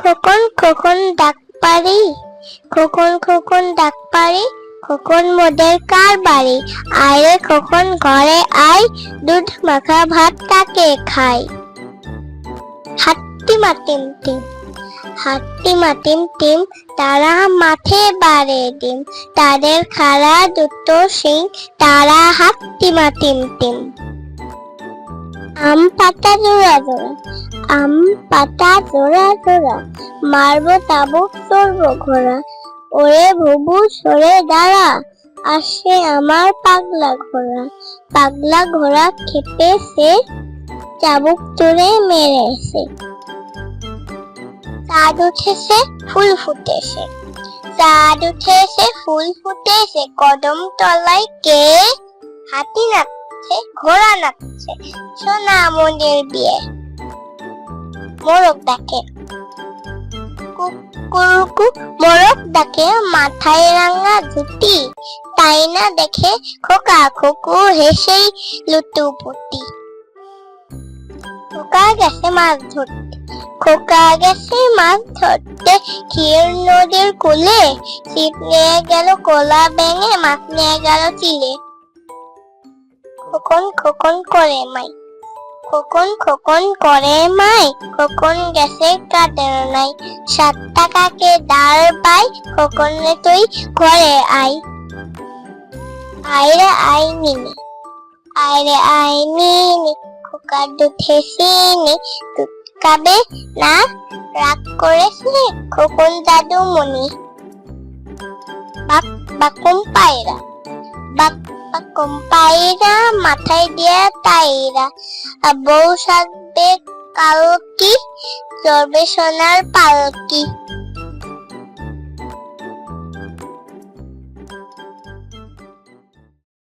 খোকন খোকন ডাক পারি। খোকন খোকন ডাক পারি। খোকন মোদের কার বাড়ি? আয় রে খোকন, ঘরে আয়। দুধ মাখা ভাত তাকে খাই হাট্টি মাতিম টিম, হাট্টি মাতিম টিম, তারা মাঠে বাড়ে ডিম। তাদের খাড়া দুটো সিং তারা হাট্টি মাতিম টিম। আম পাতা জোড়া জোড়া, আম পাতা জোড়া জোড়া, মারবো তাবুক চড়বো ঘোড়া, ওরে ভুবু সরে দাঁড়া, আসে আমার পাগলা ঘোড়া পাগলা ঘোড়া খেপে সে চাবুক চড়ে মেরেছে চাঁদ উঠেছে ফুল ফুটেছে চাঁদ উঠেছে ফুল ফুটেছে কদম তলায় কে? হাতি নাচছে ঘোড়া নাচছে সোনা মনের বিয়ে। মোরগ ডাকে। কুকুরকু মাথায় রাঙা ধুতি, তাই না দেখে খোকা খোকু হেসেই খোকা গেছে মাছ ধরতে, খোকা গেছে মাছ ধরতে, ক্ষীর নদীর কূলে, ছিপ নিয়ে গেল, কোলা ব্যাঙে মাছ নিয়ে গেল চিলে খোকন খোকন করে মাই। খোকন খোকন করে মাই। খোকন গেছে কাটের নাই সাত টাকাকে দাঁড় পাই। খোকন তুই ঘরে আই আইরে আই নিনি আইরে আই নিনি খোকার দুধে দুধ খাবে না? রাগ করেছে খোকন দাদু মনি বাকুম পায়রা। বাকুম পায়রা দিয়ে তাইরা। বউ সাজবে কালকি চড়বে সোনার পালকি।